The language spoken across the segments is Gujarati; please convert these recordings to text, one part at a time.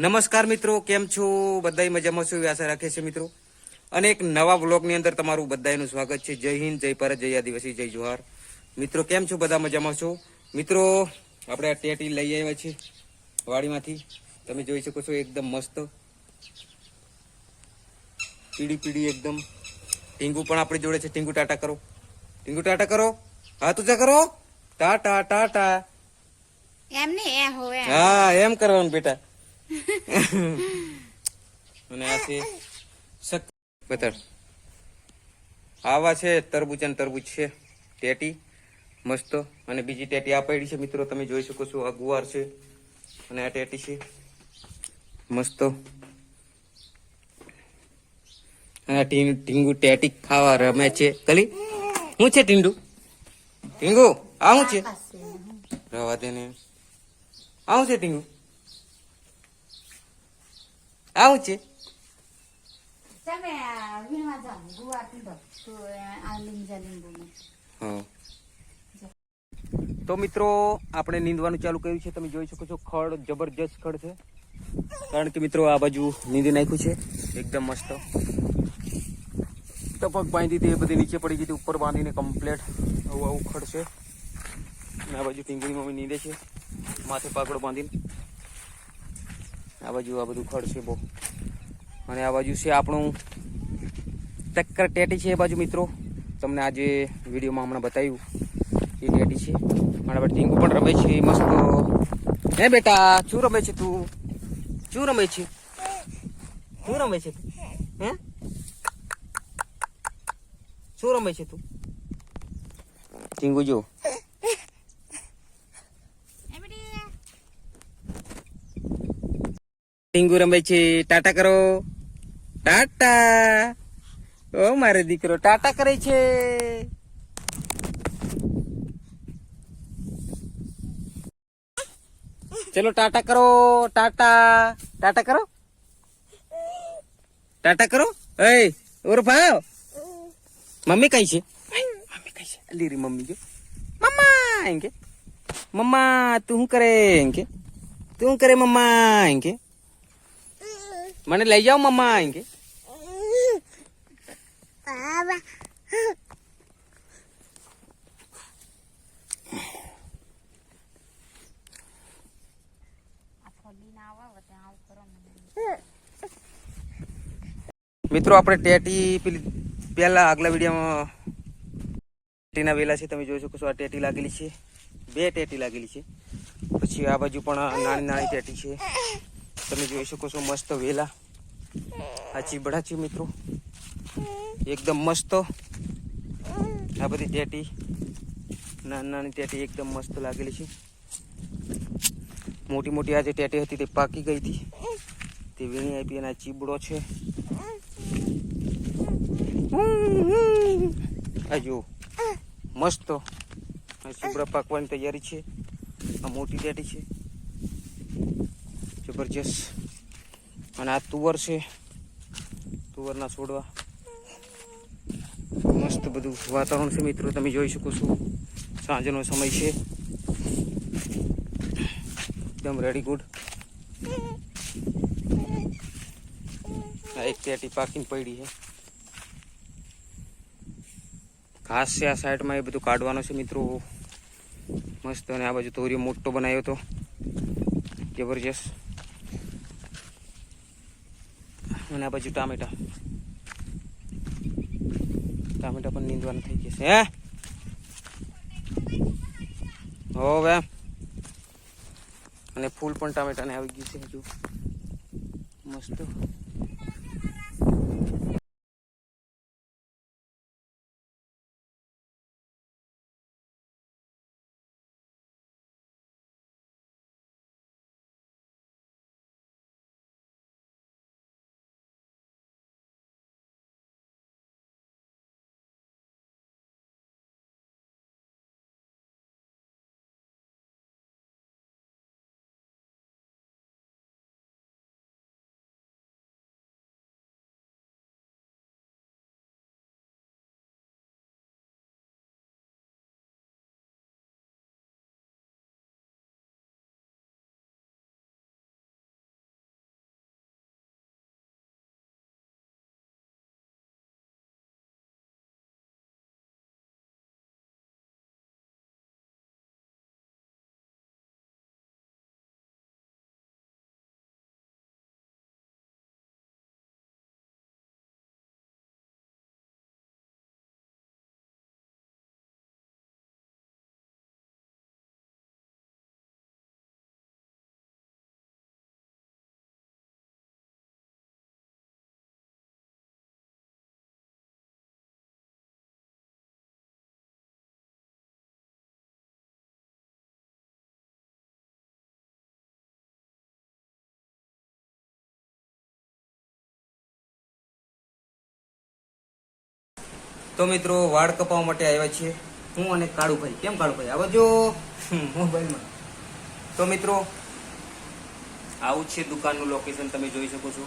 નમસ્કાર મિત્રો કેમ છો? બધાય મજામાં છો? આશા રાખે છે મિત્રો. અને એક નવા વ્લોગની અંદર તમારું બધાનું સ્વાગત છે. જય હિન્દ જય ભારત જય આદિવાસી જય જોહાર. મિત્રો કેમ છો? બધા મજામાં છો? મિત્રો આપણે આ ટેટી લઈ આવ્યા છીએ વાડીમાંથી. તમે જોઈ શકો છો એકદમ મસ્ત. પીડી પીડી એકદમ. ટીંગુ પણ આપણી જોડે છે. ટીંગુ ટાટા કરો. ટીંગુ ટાટા કરો. હા તું કરો. ટાટા ટાટા એમ હા એમ કરવાનું બેટા. અને આ છે બતાડ આવા છે તરબૂચ અને તરબૂચ છે. ટેટી મસ્ત. અને બીજી ટેટી આ પડી છે મિત્રો તમે જોઈ શકો છો આ ગુવાર છે. અને આ ટેટી છે મસ્ત. અને ટીંગ- ટેટી ખાવા રમે છે. કલી શું છે ટીંડુ? ટીંગુ આવું છે? રવા દે ને. આ છે ટીંગુ? આ શું છે તમે વીણવા જાઓ ગુવાર પીધો. તો આ લીંજા લીંબુ હા. તો મિત્રો આપણે નીંદવાનું ચાલુ કર્યું છે. તમે જોઈ શકો છો ખડ જબરજસ્ત ખડ છે. કારણ કે મિત્રો આ બાજુ નીંદી નાખ્યું છે. એકદમ મસ્ત. ટપક બાંધી એ બધી નીચે પડી ગઈ હતી ઉપર બાંધીને કમ્પ્લેટ આવું આવું ખડ છે. અને આ બાજુ ટીંગુની મમ્મી નીંદે છે. માથે પાકડો બાંધીને. આ બાજુ આ બધું ખડ છે બહુ. અને આ બાજુ છે આપણું ટક્કર ટેટી છે એ બાજુ મિત્રો. તમને આજે વિડીયોમાં હમણાં બતાવ્યું એ ટેટી છે. મારા પર ટીંગુ પણ રમે છે, મસ્ત. હે બેટા, શું રમે છે તું? શું રમે છે? શું રમે છે તું? હે? શું રમે છે તું? ટીંગુ જો. ટીંગુ રમે છે. ટાટા કરો. ટાટા. ઓ મારો દીકરો, ટાટા કરે છે. ચલો ટાટા કરો. ટાટા. ટાટા કરો. ટાટા કરો. એ ભાવ મમ્મી કઈ છે? મમ્મી કઈ છે? લીરી મમ્મી જો. મમ્મા, એમ કે. મમ્મા, તું શું કરે? એમ કે. તું કરે મમ્મા? એમ કે. મને લઈ જાઓ મમ્મા અહીં કે? મિત્રો આપણે ટેટી પેલી પહેલા આગલા વિડીયોમાં ટેટીના વેલા છે તમે જોઈ શકો છો આ ટેટી લાગેલી છે. બે ટેટી લાગેલી છે. પછી આ બાજુ પણ નાની નાની ટેટી છે. તમે જોઈ શકો છો મસ્ત વેલા. આ ચીબડા છે મિત્રો. એકદમ મસ્ત. આ બધી ટેટી નાની નાની ટેટી એકદમ મસ્ત લાગેલી છે. મોટી મોટી આ જે ટેટી હતી તે પાકી ગઈ હતી. તે વીણી આપી અને આ ચીબડો છે. આ જો મસ્ત. આ ચીબડા પાકવાની તૈયારી છે. આ મોટી ટેટી છે. જબરજસ્ત. અને આ તુવર છે. તુવરના છોડવા. મસ્ત બધું વાતાવરણ છે મિત્રો, તમે જોઈ શકો છો. સાંજનો સમય છે. એકદમ રેડી ગુડ એક પેટી પાકીને પડી છે. ઘાસ છે આ સાઈડમાં, એ બધું કાઢવાનું છે મિત્રો. મસ્ત, અને આ બાજુ તોરિયો મોટો બનાવ્યો હતો. જબરજસ્ત. અને આ બાજુ ટામેટા. ટામેટા પણ નીંદવાના થઈ જશે હે? હવે અને ફૂલ પણ ટામેટાને આવી ગયું છે હજુ. મસ્ત. તો મિત્રો, વાળ કપાવવા માટે આવ્યા છીએ. હું અને કાળુભાઈ. કેમ કાળુભાઈ? આવો જો. મોબાઈલમાં. તો મિત્રો, આવું છે દુકાનનું લોકેશન તમે જોઈ શકો છો.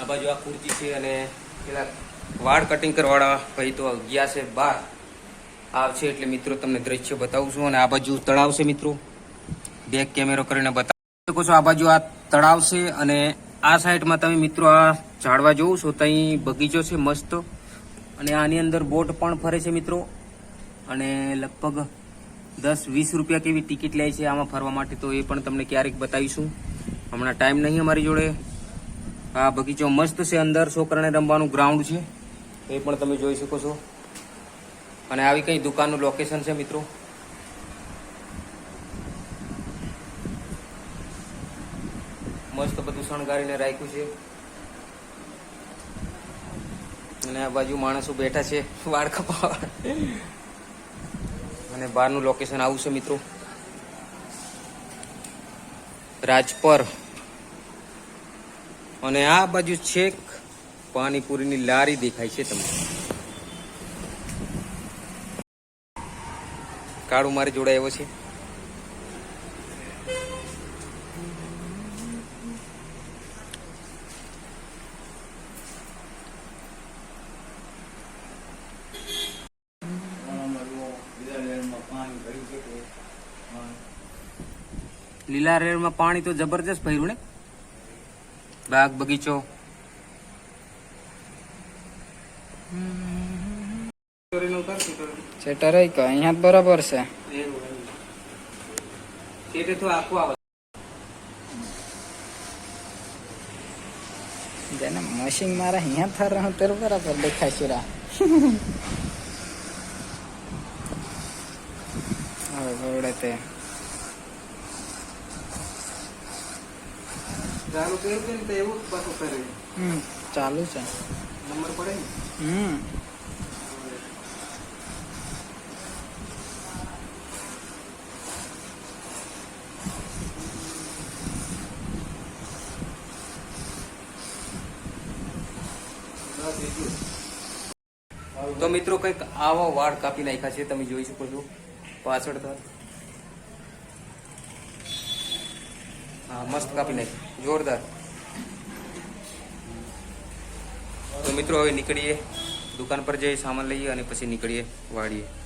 આ બાજુ આ ખુરચી છે અને પેલા વાળ કટિંગ કરવાળા ભાઈ તો ગયા છે બહાર. આવશે એટલે મિત્રો તમને દ્રશ્ય બતાવું છું અને આ બાજુ તળાવ છે મિત્રો. બેક કેમેરો કરીને બતાવી શકો છો, આ બાજુ આ તળાવ છે અને આ સાઈડમાં તમે મિત્રો આ ઝાડવા જોવો છો ત્યાં બગીચો છે મસ્ત. અને આની અંદર બોટ પણ ફરે છે મિત્રો. અને લગભગ દસ વીસ રૂપિયા કેવી ટિકિટ લે છે આમાં ફરવા માટે, તો એ પણ તમને ક્યારેક બતાવીશું. હમણાં ટાઈમ નહીં અમારી જોડે. આ બગીચો મસ્ત છે અંદર, છોકરાને રમવાનું ગ્રાઉન્ડ છે. એ પણ તમે જોઈ શકો છો. અને આવી કઈ દુકાનનું લોકેશન છે મિત્રો? મસ્ત બધું શણગારીને રાખ્યું છે. અને આ બાજુ માણસો બેઠા છે, વાળ કપાવા અને બહારનું લોકેશન આવું છે મિત્રો. રાજપર. અને આ બાજુ છેક પાણીપુરીની લારી દેખાય છે તમને. કાળું મારી જોડે આવ્યો છે. લીલા રેડમાં પાણી તો જબરજસ્ત ભર્યું ને? બાગ બગીચો. સેટર કે અહીંયા જ બરાબર છે. જેને મશીન મારા અહીંયા થર રહું ત્યારે બરાબર દેખાય છે રા. હવે ગવડે તે. ચાલુ કર્યું છે ને તો એવું જ પાછું કરે. હમ ચાલુ છે. નંબર પડે ને? હમ. તો મિત્રો કંઈક આવા વાળ કાપી નાખ્યા છે તમે જોઈ શકો છો. પાછળ તો હા મસ્ત કાપી નાખી જોરદાર. તો મિત્રો હવે નીકળીએ. દુકાન પર જઈ સામાન લઈએ અને પછી નીકળીએ વાળીએ